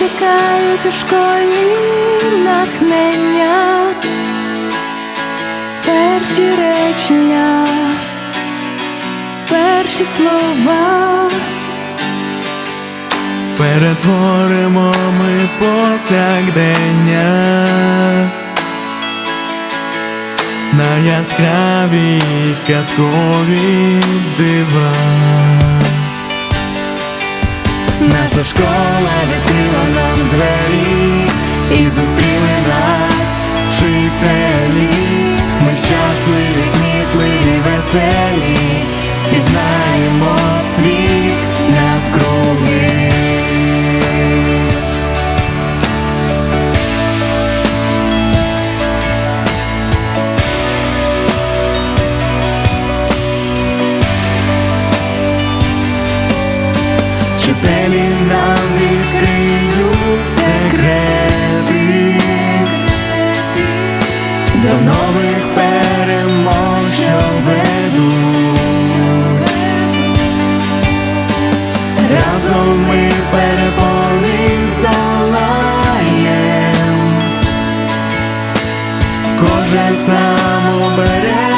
чекають у школі натхнення, перші речення, перші слова. Перетворимо ми повсякдення на яскраві казкові дива. Наша школа відкрила нам двері і зустріли нас вчителі. Ми щасливі, кмітливі, веселі, Вчителі нам відкриють секрети до нових перемог, що ведуть. Разом ми переповість здолаєм. Кожен сам обере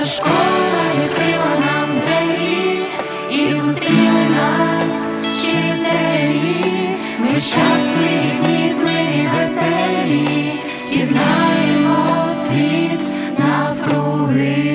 Наша школа відкрила нам двері і зустріли нас вчителі. Ми щасливі, квітливі, веселі, і знаємо світ навкруги.